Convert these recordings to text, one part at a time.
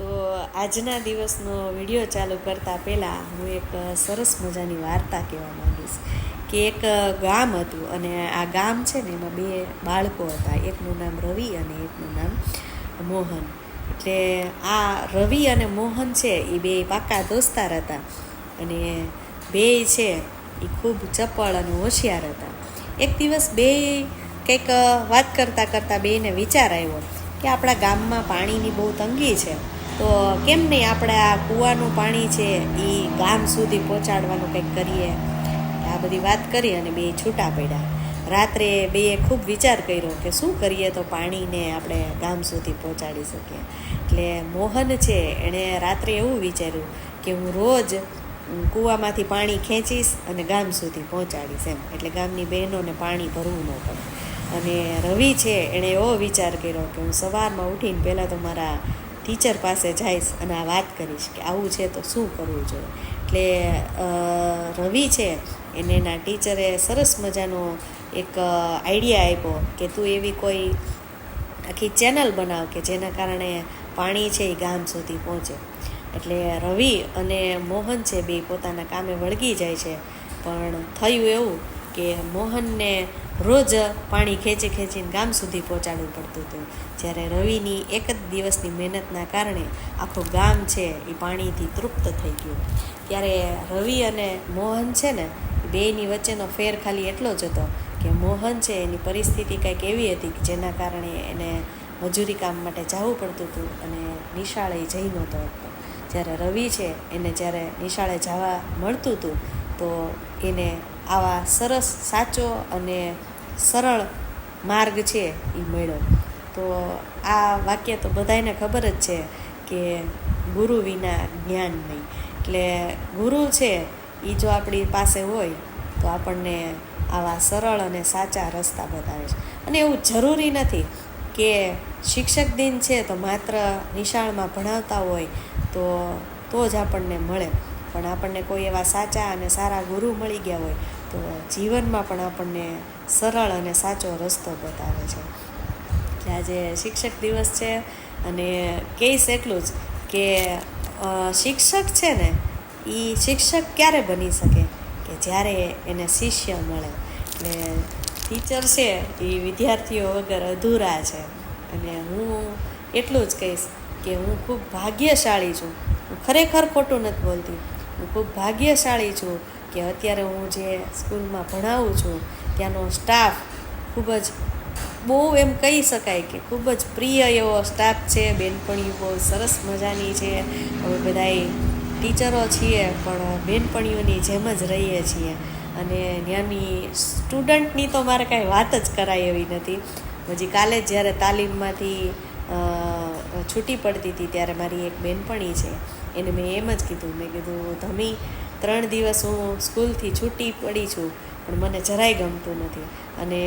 તો આજના દિવસનો વીડિયો ચાલુ કરતાં પહેલાં હું એક સરસ મજાની વાર્તા કહેવા માંગીશ કે એક ગામ હતું અને આ ગામ છે ને એમાં બે બાળકો હતા. એકનું નામ રવિ અને એકનું નામ મોહન. એટલે આ રવિ અને મોહન છે એ બે પાકા દોસ્તાર હતા અને બે છે એ ખૂબ ચપળ અને હોશિયાર હતા. એક દિવસ બે કંઈક વાત કરતાં કરતાં બેને વિચાર આવ્યો કે આપણા ગામમાં પાણીની બહુ તંગી છે. તો કેમ નહીં આપણે આ કૂવાનું પાણી છે એ ગામ સુધી પહોંચાડવાનું કંઈક કરીએ? આ બધી વાત કરી અને બે છૂટા પડ્યા. રાત્રે બેએ ખૂબ વિચાર કર્યો કે શું કરીએ તો પાણીને આપણે ગામ સુધી પહોંચાડી શકીએ. એટલે મોહન છે, એણે રાત્રે એવું વિચાર્યું કે હું રોજ કૂવામાંથી પાણી ખેંચીશ અને ગામ સુધી પહોંચાડીશ એમ. એટલે ગામની બહેનોને પાણી ભરવું ન પડે. અને રવિ છે, એણે એવો વિચાર કર્યો કે હું સવારમાં ઉઠીને પહેલાં તો મારા ટીચર પાસે જઈશ અને આ વાત કરીશ કે આવું છે તો શું કરવું જોઈએ. એટલે રવિ છે, એને એના ટીચરે સરસ મજાનો એક આઈડિયા આપ્યો કે તું એવી કોઈ આખી ચેનલ બનાવ કે જેના કારણે પાણી છે એ ગામ સુધી પહોંચે. એટલે રવિ અને મોહન છે બે પોતાના કામે વળગી જાય છે. પણ થયું એવું કે મોહનને રોજ પાણી ખેંચી ખેંચીને ગામ સુધી પહોંચાડવું પડતું હતું. જ્યારે રવિની એક જ દિવસની મહેનતના કારણે આખું ગામ છે એ પાણીથી તૃપ્ત થઈ ગયું. ત્યારે રવિ અને મોહન છે ને, બેયની વચ્ચેનો ફેર ખાલી એટલો જ હતો કે મોહન છે એની પરિસ્થિતિ કંઈક એવી હતી કે જેના કારણે એને મજૂરી કામ માટે જવું પડતું હતું અને નિશાળે જઈ નહોતો હતો જ્યારે રવિ છે એને જ્યારે નિશાળે જવા મળતું હતું, તો એને આવા સરસ સાચો અને સરળ માર્ગ છે એ મળ્યો. તો આ વાક્ય તો બધાને ખબર જ છે કે ગુરુ વિના જ્ઞાન નહીં. એટલે ગુરુ છે એ જો આપણી પાસે હોય તો આપણને આવા સરળ અને સાચા રસ્તા બતાવે છે. અને એવું જરૂરી નથી કે શિક્ષક દિન છે તો માત્ર નિશાળમાં ભણાવતા હોય તો તો જ આપણને મળે. પણ આપણને કોઈ એવા સાચા અને સારા ગુરુ મળી ગયા હોય તો જીવનમાં પણ આપણને સરળ અને સાચો રસ્તો બતાવે છે એટલે આજે શિક્ષક દિવસ છે અને કહીશ એટલું જ કે શિક્ષક છે ને એ શિક્ષક ક્યારે બની શકે? કે જ્યારે એને શિષ્ય મળે. એટલે ટીચર છે, એ વિદ્યાર્થીઓ વગર અધૂરા છે. અને હું એટલું જ કહીશ કે હું ખૂબ ભાગ્યશાળી છું. હું ખરેખર ખોટું નથી બોલતી. હું ખૂબ ભાગ્યશાળી છું. કે અત્યારે હું જે સ્કૂલમાં ભણાવું છું, ત્યાંનો સ્ટાફ ખૂબ જ બહુ એમ કહી શકાય કે ખૂબ જ પ્રિય એવો સ્ટાફ છે, બેનપણીઓ બહુ સરસ મજાની છે. અમે બધાય ટીચરો છીએ, પણ બેનપણીઓની જેમ જ રહીએ છીએ. અને ત્યાંની સ્ટુડન્ટની તો મારે કાંઈ વાત જ કરાય એવી નથી. હજી કાલે જ્યારે તાલીમમાંથી છૂટી પડતી હતી, ત્યારે મારી એક બેનપણી છે. એને મેં એમ જ કીધું, મેં કીધું, ધમી ત્રણ દિવસ હું સ્કૂલથી છૂટી પડી છું, પણ મને જરાય ગમતું નથી. અને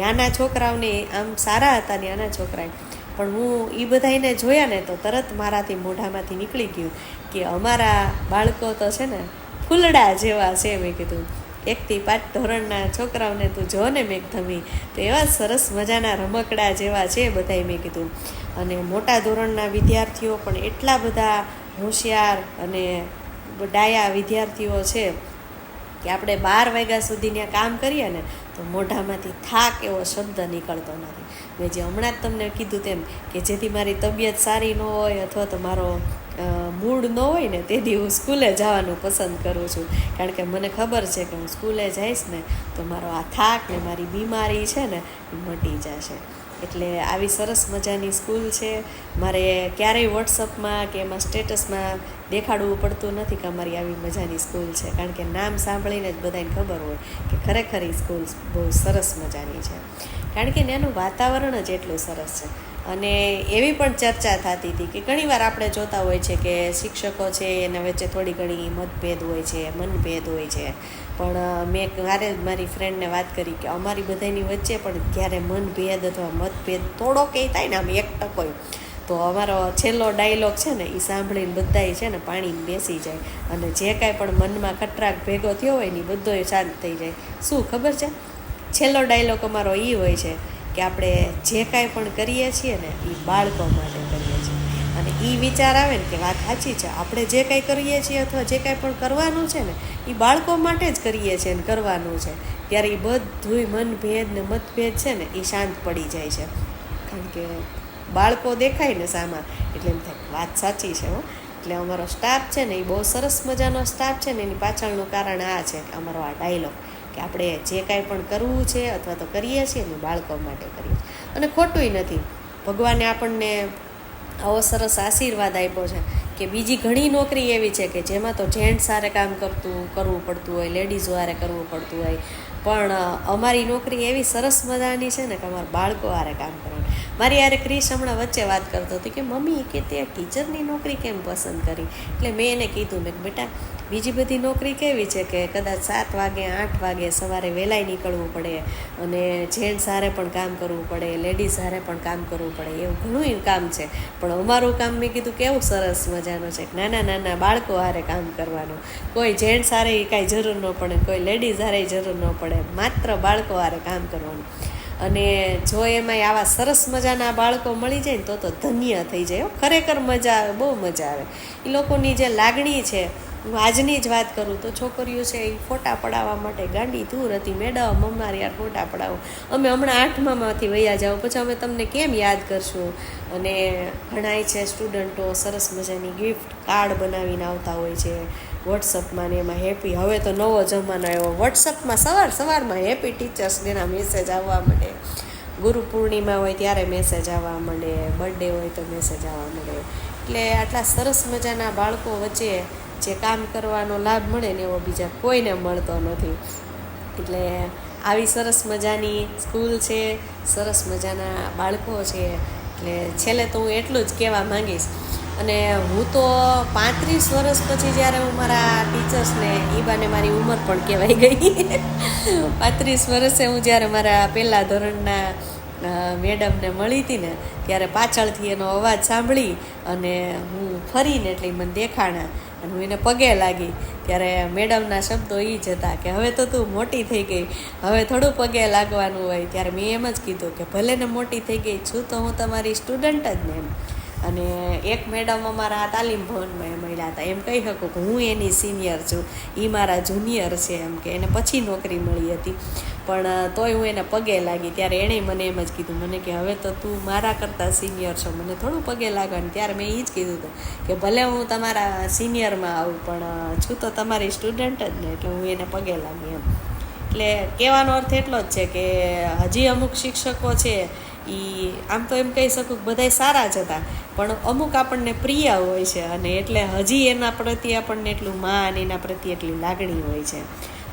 યાના છોકરાઓને આમ સારા હતા ને યાના છોકરાએ. પણ હું એ બધાને જોયા ને તો તરત મારાથી મોઢામાંથી નીકળી ગયું કે અમારા બાળકો તો છે ને ફૂલડા જેવા છે મેં કીધું. એકથી પાંચ ધોરણના છોકરાઓને તું જો ને મેં ધમી તો એવા સરસ મજાના રમકડા જેવા છે બધાય મેં કીધું. અને મોટા ધોરણના વિદ્યાર્થીઓ પણ એટલા બધા હોશિયાર અને ડાયા વિદ્યાર્થીઓ છે કે આપણે બાર વાગ્યા સુધી ત્યાં કામ કરીએ ને, તો મોઢામાંથી થાક એવો શબ્દ નીકળતો નથી. મેં જે હમણાં જ તમને કીધું તેમ કે જેથી મારી તબિયત સારી ન હોય અથવા તો મારો મૂડ ન હોય ને, તેથી હું સ્કૂલે જવાનું પસંદ કરું છું. કારણ કે મને ખબર છે કે હું સ્કૂલે જઈશ ને, તો મારો આ થાક ને મારી બીમારી છે ને મટી જશે. એટલે આવી સરસ મજાની સ્કૂલ છે. મારે ક્યારેય વોટ્સઅપમાં કે એમાં સ્ટેટસમાં દેખાડવું પડતું નથી કે અમારી આવી મજાની સ્કૂલ છે. કારણ કે નામ સાંભળીને જ બધાને ખબર હોય કે ખરેખર એ સ્કૂલ બહુ સરસ મજાની છે. કારણ કે એનું વાતાવરણ જ એટલું સરસ છે. અને એવી પણ ચર્ચા થતી હતી કે ઘણીવાર આપણે જોતા હોય છે કે શિક્ષકો છે એના વચ્ચે થોડી ઘણી મતભેદ હોય છે, મનભેદ હોય છે. પણ મેં મારે મારી ફ્રેન્ડને વાત કરી કે અમારી બધાની વચ્ચે પણ ક્યારે મનભેદ અથવા મતભેદ થોડો કંઈ થાય ને આમ એક ટકોય તો અમારો છેલ્લો ડાયલોગ છે ને એ સાંભળીને બધાય છે ને પાણી બેસી જાય. અને જે કાંઈ પણ મનમાં ખટરાક ભેગો થયો હોય ને એ બધોય શાંત થઈ જાય. શું ખબર છે? છેલ્લો ડાયલોગ અમારો એ હોય છે કે આપણે જે કાંઈ પણ કરીએ છીએ ને એ બાળકો માટે કરીએ છીએ. અને એ વિચાર આવે ને કે વાત સાચી છે, આપણે જે કાંઈ કરીએ છીએ અથવા જે કાંઈ પણ કરવાનું છે ને એ બાળકો માટે જ કરીએ છીએ ને કરવાનું છે. ત્યારે એ બધુંય મનભેદ ને મતભેદ છે ને એ શાંત પડી જાય છે. કારણ કે બાળકો દેખાય ને સામા, એટલે એમ થાય વાત સાચી છે હો. એટલે અમારો સ્ટાફ છે ને એ બહુ સરસ મજાનો સ્ટાફ છે ને, એની પાછળનું કારણ આ છે અમારો આ ડાયલોગ કે આપણે જે કાંઈ પણ કરવું છે અથવા તો કરીએ છીએ ને બાળકો માટે કરીએ છીએ. અને ખોટુંય નથી. ભગવાને આપણને આવો સરસ આશીર્વાદ આપ્યો છે કે બીજી ઘણી નોકરી એવી છે કે જેમાં તો જેન્ટ્સ હારે કામ કરતું, કરવું પડતું હોય, લેડીઝ હારે કરવું પડતું હોય. પણ અમારી નોકરી એવી સરસ મજાની છે ને કે અમારા બાળકો હારે કામ કરવાનું. મારી યારે ક્રિશ હમણાં વચ્ચે વાત કરતો હતી કે, મમ્મી, કે તે ટીચરની નોકરી કેમ પસંદ કરી? એટલે મેં એને કીધું, મેં બેટા બીજી બધી નોકરી કેવી છે કે કદાચ સાત વાગે, આઠ વાગે સવારે વહેલાય નીકળવું પડે અને જેન્ટ્સ હારે પણ કામ કરવું પડે, લેડીઝ હારે પણ કામ કરવું પડે, એવું ઘણું કામ છે. પણ અમારું કામ મેં કીધું કેવું સરસ મજાનું છે નાના નાના બાળકો હારે કામ કરવાનું. કોઈ જેન્ટ્સ હારે કાંઈ જરૂર ન પડે, કોઈ લેડીઝ હારે જરૂર ન પડે, માત્ર બાળકો હારે કામ કરવાનું. અને જો એમાંય આવા સરસ મજાના બાળકો મળી જાય ને તો તો ધન્ય થઈ જાય. ખરેખર મજા આવે બહુ મજા આવે. એ લોકોની જે લાગણી છે હું આજની જ વાત કરું તો છોકરીઓ છે એ ફોટા પડાવવા માટે ગાંડી ધૂર હતી. મેડમ, અમારે યાર ફોટા પડાવો. અમે હમણાં આઠમામાંથી વૈયા જાઓ. પછી અમે તમને કેમ યાદ કરશું? અને ઘણાય છે સ્ટુડન્ટો, સરસ મજાની ગિફ્ટ કાર્ડ બનાવીને આવતા હોય છે વોટ્સઅપમાં ને એમાં હેપી હવે તો નવો જમાનો આવ્યો. વોટ્સઅપમાં સવાર સવારમાં હેપી ટીચર્સ ડેના મેસેજ આવવા માંડે. ગુરુ પૂર્ણિમા હોય ત્યારે મેસેજ આવવા માંડે. બર્થડે હોય તો મેસેજ આવવા માંડે. એટલે આટલા સરસ મજાના બાળકો વચ્ચે જે કામ કરવાનો લાભ મળે ને એવો બીજા કોઈને મળતો નથી. એટલે આવી સરસ મજાની સ્કૂલ છે, સરસ મજાના બાળકો છે, એટલે છેલ્લે તો હું એટલું જ કહેવા માંગીશ. અને હું તો પાંત્રીસ વર્ષ પછી જ્યારે હું મારા ટીચર્સને એ બાને મારી ઉંમર પણ કહેવાઈ ગઈ. પાંત્રીસ વર્ષે હું જ્યારે મારા પહેલાં ધોરણના મેડમને મળી હતી ને, ત્યારે પાછળથી એનો અવાજ સાંભળી અને હું ફરીને એટલે મને દેખાણા. અને હું એને પગે લાગી ત્યારે મેડમના શબ્દો એ જ હતા કે હવે તો તું મોટી થઈ ગઈ, હવે થોડું પગે લાગવાનું હોય. ત્યારે મેં એમ જ કીધું કે ભલે ને મોટી થઈ ગઈ છું તો હું તમારી સ્ટુડન્ટ જ ને એમ. અને એક મેડમ અમારા તાલીમ ભવનમાં મળ્યા હતા. એમ કહી શકું કે હું એની સિનિયર છું. એ મારા જુનિયર છે એમ કે. એને પછી નોકરી મળી હતી. પણ તોય હું એને પગે લાગી. ત્યારે એણે મને એમ જ કીધું, મને કે હવે તો તું મારા કરતાં સિનિયર છો. મને થોડું પગે લાગવાનું ત્યારે મેં એ જ કીધું હતું કે, ભલે હું તમારા સિનિયરમાં આવું, પણ છું તો તમારી સ્ટુડન્ટ જ ને. એટલે હું એને પગે લાગી એમ. એટલે કહેવાનો અર્થ એટલો જ છે કે, હજી અમુક શિક્ષકો છે એ આમ તો એમ કહી શકું કે બધાય સારા જ હતા. પણ અમુક આપણને પ્રિય હોય છે અને એટલે હજી એના પ્રત્યે આપણને એટલું માન, એના પ્રત્યે એટલી લાગણી હોય છે.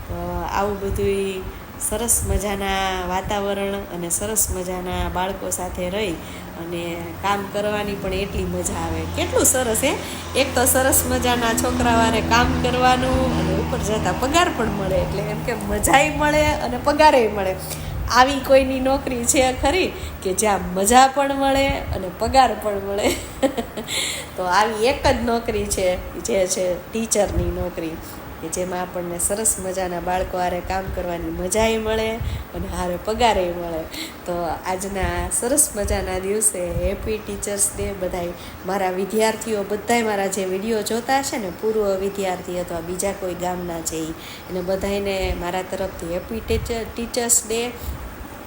તો આવું બધું સરસ મજાના વાતાવરણ અને સરસ મજાના બાળકો સાથે રહી અને કામ કરવાની પણ એટલી મજા આવે. કેટલું સરસ હે. એક તો સરસ મજાના છોકરાવારે કામ કરવાનું અને ઉપર જતા પગાર પણ મળે. એટલે એમ કે મજાય મળે અને પગારેય મળે. આવી કોઈની નોકરી છે ખરી કે જ્યાં મજા પણ મળે અને પગાર પણ મળે. તો આવી એક જ નોકરી છે, જે છે ટીચરની નોકરી, કે જેમાં આપણને સરસ મજાના બાળકો હારે કામ કરવાની મજાય મળે અને હારે પગારે મળે. તો આજના સરસ મજાના દિવસે હેપી ટીચર્સ ડે બધાય મારા વિદ્યાર્થીઓ બધાય મારા જે વીડિયો જોતા હશે ને પૂર્વ વિદ્યાર્થી અથવા બીજા કોઈ ગામના છે એ એને બધાયને મારા તરફથી હેપી ટીચર ટીચર્સ ડે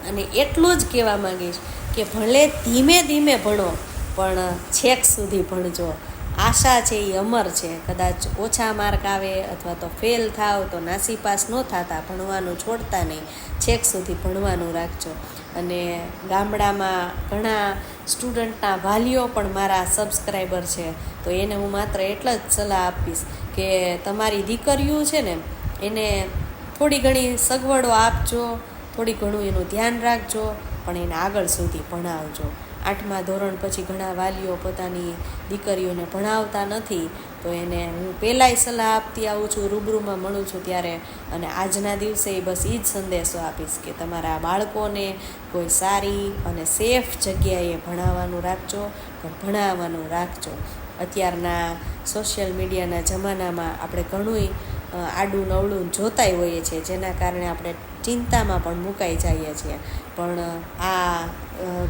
અને એટલું જ કહેવા માંગીશ કે ભલે ધીમે ધીમે ભણો, પણ છેક સુધી ભણજો. આશા છે એ અમર છે. કદાચ ઓછા માર્ક આવે અથવા તો ફેલ થાવ, તો નાસીપાસ ન થતા, ભણવાનું છોડતા નહીં. છેક સુધી ભણવાનું રાખજો. અને ગામડામાં ઘણા સ્ટુડન્ટના વાલીઓ પણ મારા સબસ્ક્રાઈબર છે. તો એને હું માત્ર એટલા જ સલાહ આપીશ કે તમારી દીકરીઓ છે ને, એને થોડી ઘણી સગવડો આપજો. થોડી ઘણું એનું ધ્યાન રાખજો, પણ એને આગળ સુધી ભણાવજો. આઠમા ધોરણ પછી ઘણા વાલીઓ પોતાની દીકરીઓને ભણાવતા નથી, તો એને હું પહેલાંય સલાહ આપતી આવું છું, રૂબરૂમાં મળું છું ત્યારે અને આજના દિવસે બસ એ જ સંદેશો આપીશ કે તમારા બાળકોને કોઈ સારી અને સેફ જગ્યાએ ભણાવવાનું રાખજો, પણ ભણાવવાનું રાખજો. અત્યારના સોશિયલ મીડિયાના જમાનામાં આપણે ઘણુંય આડું નવળું જોતાય હોઈએ છીએ, જેના કારણે આપણે ચિંતામાં પણ મુકાઈ જઈએ છીએ. પણ, આ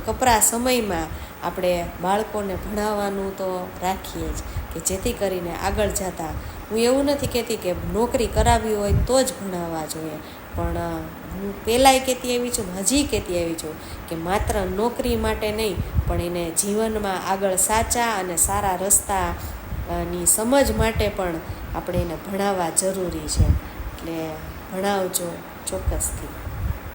કપરા સમયમાં આપણે બાળકોને ભણાવવાનું તો રાખીએ જ કે જેથી કરીને આગળ જતાં, હું એવું નથી કહેતી કે નોકરી કરાવવી હોય તો જ ભણાવવા જોઈએ. પણ, હું પહેલાંય કહેતી આવી છું, હજી કહેતી આવી છું કે માત્ર નોકરી માટે નહીં, પણ એને જીવનમાં આગળ સાચા અને સારા રસ્તાની સમજ માટે પણ આપણે એને ભણાવવા જરૂરી છે. એટલે ભણાવજો. ચોક્કસથી.